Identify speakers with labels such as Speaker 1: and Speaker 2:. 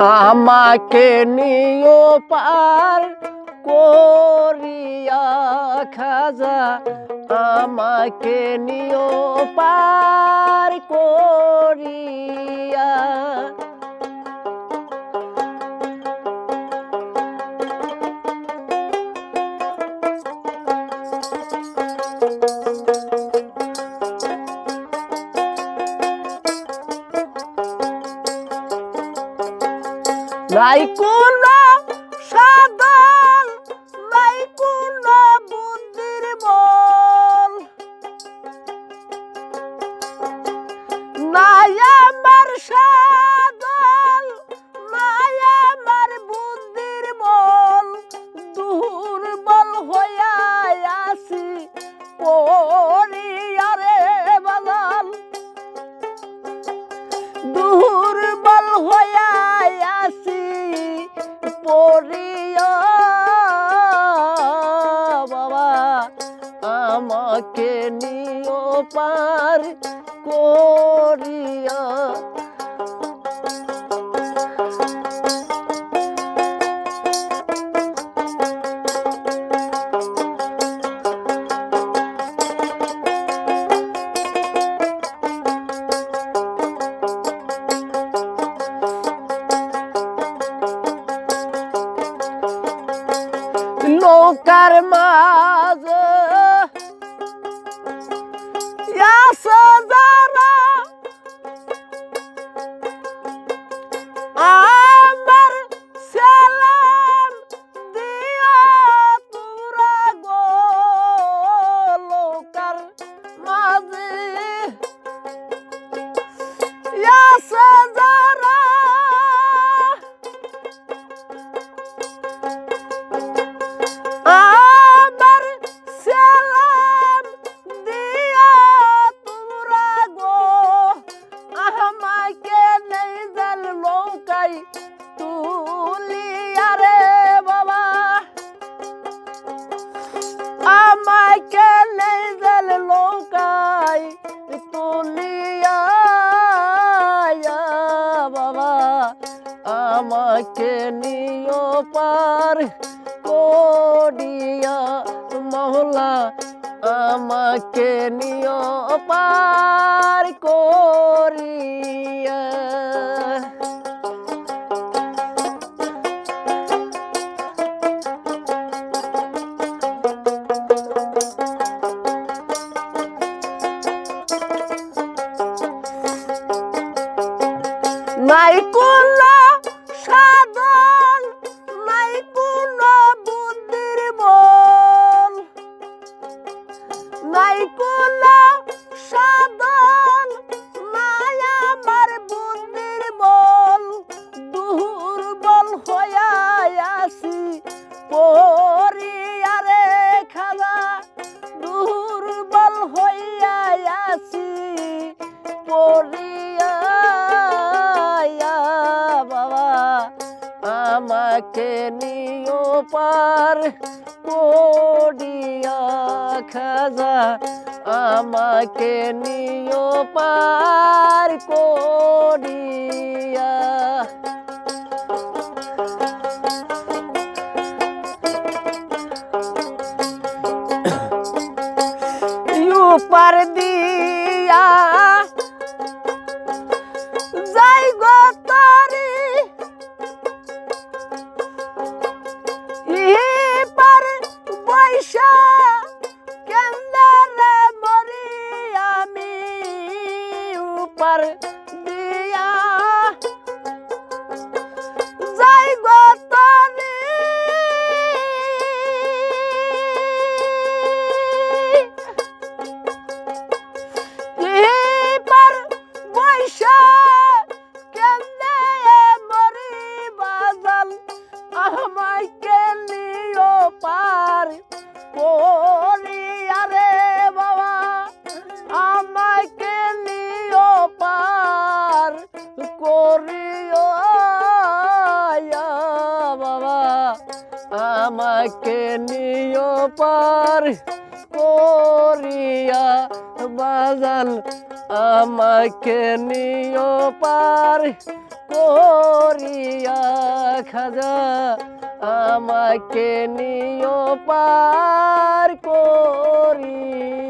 Speaker 1: আমাকে নিও পার করিয়া খাজা আমাকে নিও পার করিয়া নাই কোন সাদল নাই কোন বুদ্ধির বল। নাই আমার সাদল নাই আমার বুদ্ধির বল। দুর্বল হইয়া আসি পরিয়ারে বাজাল দুর্বল আমাকে নিও পার করিয়া। নৌকার মাঝে আমাকে নিও পার মহলা আমাকে নিও পার করিয়া। নাই কোন আসি পড়িয়া বাবা আমাকে নিও পার পড়িয়া খাজা আমাকে নিও পার করিয়া পার দিয়া 呀。করিও বাবা, আমাকে নিও পার করিয়া বাজাল আমাকে নিও পার করিয়া খাজা, আমাকে নিও পার করিয়া